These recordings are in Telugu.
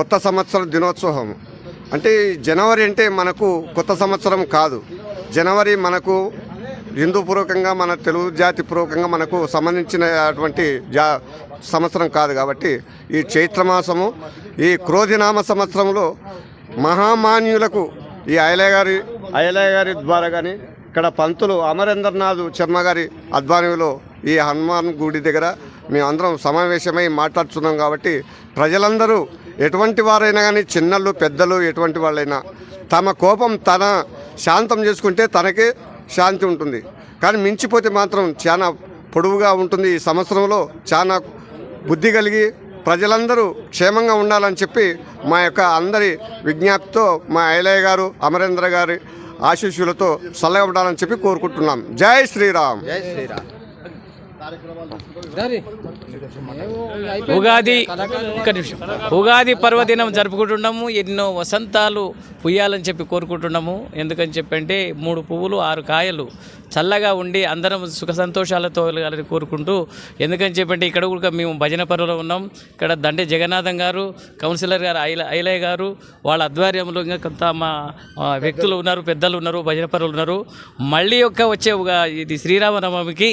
కొత్త సంవత్సరం దినోత్సవం. అంటే జనవరి అంటే మనకు కొత్త సంవత్సరం కాదు. జనవరి మనకు హిందూపూర్వకంగా మన తెలుగు జాతి పూర్వకంగా మనకు సంబంధించిన అటువంటి జా సంవత్సరం కాదు కాబట్టి ఈ చైత్రమాసము ఈ క్రోధినామ సంవత్సరంలో మహామాన్యులకు ఈ అయలయ్య గారి అయలయ్య గారి ద్వారా కానీ ఇక్కడ పంతులు అమరేంద్రనాథ్ శర్మ గారి ఆధ్వర్యంలో ఈ హనుమాన్ గుడి దగ్గర మేమందరం సమావేశమై మాట్లాడుతున్నాం కాబట్టి ప్రజలందరూ ఎటువంటి వారైనా కానీ చిన్నలు పెద్దలు ఎటువంటి వాళ్ళైనా తమ కోపం తన శాంతం చేసుకుంటే తనకే శాంతి ఉంటుంది. కానీ మించిపోతే మాత్రం చాలా పొడవుగా ఉంటుంది. ఈ సంవత్సరంలో చాలా బుద్ధి కలిగి ప్రజలందరూ క్షేమంగా ఉండాలని చెప్పి మా యొక్క అందరి విజ్ఞప్తితో మా ఐలయ్య గారు అమరేంద్ర గారి ఆశీస్సులతో చల్లగా ఉండాలని చెప్పి కోరుకుంటున్నాం. జై శ్రీరామ్. ఉగాది ఒక్క నిమిషం. ఉగాది పర్వదినం జరుపుకుంటున్నాము. ఎన్నో వసంతాలు పుయ్యాలని చెప్పి కోరుకుంటున్నాము. ఎందుకని చెప్పంటే మూడు పువ్వులు ఆరు కాయలు చల్లగా ఉండి అందరం సుఖ సంతోషాలతో వెళ్ళాలని కోరుకుంటూ ఎందుకని చెప్పంటే ఇక్కడ కూడా మేము భజన పరువులో ఉన్నాం. ఇక్కడ దండే జగన్నాథం గారు కౌన్సిలర్ గారు ఐల ఐలయ్య గారు వాళ్ళ ఆధ్వర్యంలో ఇంకా కొంత మా వ్యక్తులు ఉన్నారు పెద్దలు ఉన్నారు భజన పరువులు ఉన్నారు. మళ్ళీ యొక్క వచ్చే ఇది శ్రీరామనవమికి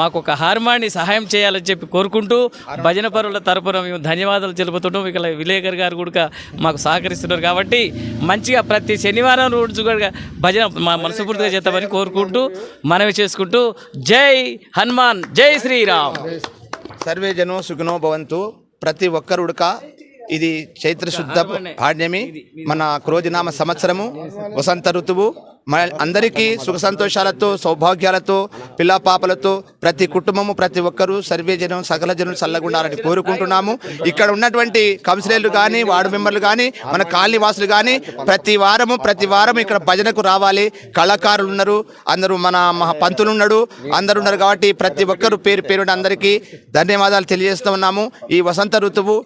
మాకు ఒక హార్మాన్ని సహాయం చేయాలని చెప్పి కోరుకుంటూ భజన పరుల తరపున మేము ధన్యవాదాలు తెలుపుతుంటాం. ఇక్కడ విలేకర్ గారు కూడా మాకు సహకరిస్తున్నారు కాబట్టి మంచిగా ప్రతి శనివారం రోజు కూడా భజన మా మనస్ఫూర్తిగా చేద్దామని కోరుకుంటూ మనవి చేసుకుంటూ జై హనుమాన్ జై శ్రీరామ్. సర్వే జనో సుఖినో భవంతు. ప్రతి ఒక్కరుడక ఇది చైత్ర శుద్ధ పాడ్యమి. మన క్రోధినామ సంవత్సరము వసంత ఋతువు. మన అందరికీ సుఖ సంతోషాలతో సౌభాగ్యాలతో పిల్ల పాపలతో ప్రతి కుటుంబము ప్రతి ఒక్కరూ సర్వే జనం సకల జనులు చల్లగుండాలని కోరుకుంటున్నాము. ఇక్కడ ఉన్నటువంటి కౌన్సిలర్లు కానీ వార్డు మెంబర్లు కానీ మన కాలనీ వాసులు కానీ ప్రతి వారము ప్రతి వారం ఇక్కడ భజనకు రావాలి. కళాకారులు ఉన్నారు అందరూ మన మహా పంతులు ఉన్నాడు అందరు ఉన్నారు కాబట్టి ప్రతి ఒక్కరు పేరు పేరున అందరికీ ధన్యవాదాలు తెలియజేస్తూ ఉన్నాము. ఈ వసంత ఋతువు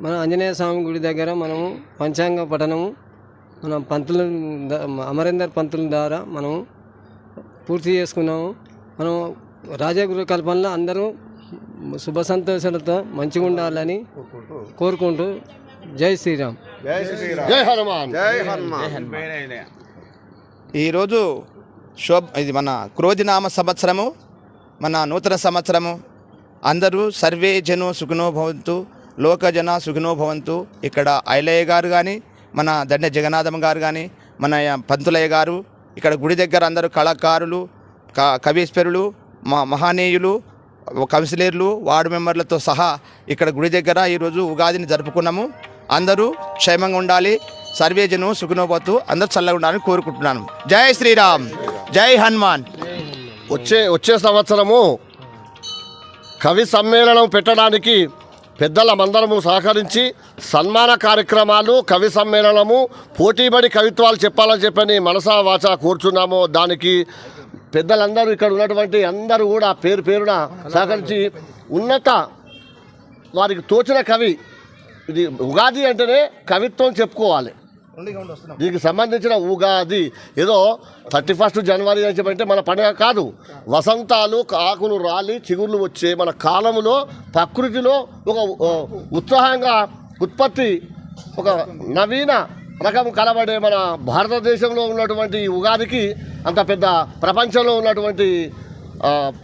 మన ఆంజనేయ స్వామి గుడి దగ్గర మనము పంచాంగ పఠనము మన పంతుల అమరేందర్ పంతుల ద్వారా మనము పూర్తి చేసుకున్నాము. మనం రాజగురు కల్పనలో అందరూ శుభ సంతోషాలతో మంచిగా ఉండాలని కోరుకుంటూ జై శ్రీరామ్. జై శ్రీరామ్. జై హనుమాన్. జై హనుమాన్. ఈరోజు శోభ ఇది మన క్రోధినామ సంవత్సరము మన నూతన సంవత్సరము. అందరూ సర్వే జను సుఖినో భవంతు. లోకజన సుఖినో భవంతు. ఇక్కడ ఐలయ్య గారు కానీ మన దండ జగన్నాథం గారు కానీ మన పంతులయ్య గారు ఇక్కడ గుడి దగ్గర అందరూ కళాకారులు క కవీశ్వరులు మా మహానీయులు కౌన్సిలర్లు వార్డు మెంబర్లతో సహా ఇక్కడ గుడి దగ్గర ఈరోజు ఉగాదిని జరుపుకున్నాము. అందరూ క్షేమంగా ఉండాలి. సర్వేజను సుఖనోబతు అందరూ చల్లగా ఉండాలని కోరుకుంటున్నాను. జై శ్రీరామ్. జై హనుమాన్. వచ్చే వచ్చే సంవత్సరము కవి సమ్మేళనం పెట్టడానికి పెద్దల మందరము సహకరించి సన్మాన కార్యక్రమాలు కవి సమ్మేళనము పోటీపడి కవిత్వాలు చెప్పాలని చెప్పని మనసా వాచా కూర్చున్నాము. దానికి పెద్దలందరూ ఇక్కడ ఉన్నటువంటి అందరూ కూడా పేరు పేరున సహకరించి ఉన్నత వారికి తోచిన కవి. ఇది ఉగాది అంటేనే కవిత్వం చెప్పుకోవాలి. దీనికి సంబంధించిన ఉగాది ఏదో థర్టీ ఫస్ట్ జనవరి అని చెప్పంటే మన పండుగ కాదు. వసంతాలు ఆకులు రాలి చిగుర్లు వచ్చే మన కాలములో ప్రకృతిలో ఒక ఉత్సాహంగా ఉత్పత్తి ఒక నవీన రకం కలబడే మన భారతదేశంలో ఉన్నటువంటి ఉగాదికి అంత పెద్ద ప్రపంచంలో ఉన్నటువంటి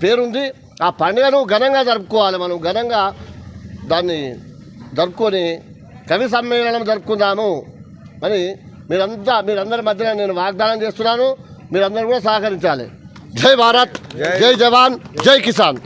పేరుంది. ఆ పండుగను ఘనంగా జరుపుకోవాలి మనం. ఘనంగా దాన్ని జరుపుకొని కవి సమ్మేళనం జరుపుకుందాము. అని మీరంతా మీరందరి మధ్యన నేను వాగ్దానం చేస్తున్నాను. మీరందరూ కూడా సహకరించాలి. జై భారత్ జై జవాన్ జై కిసాన్.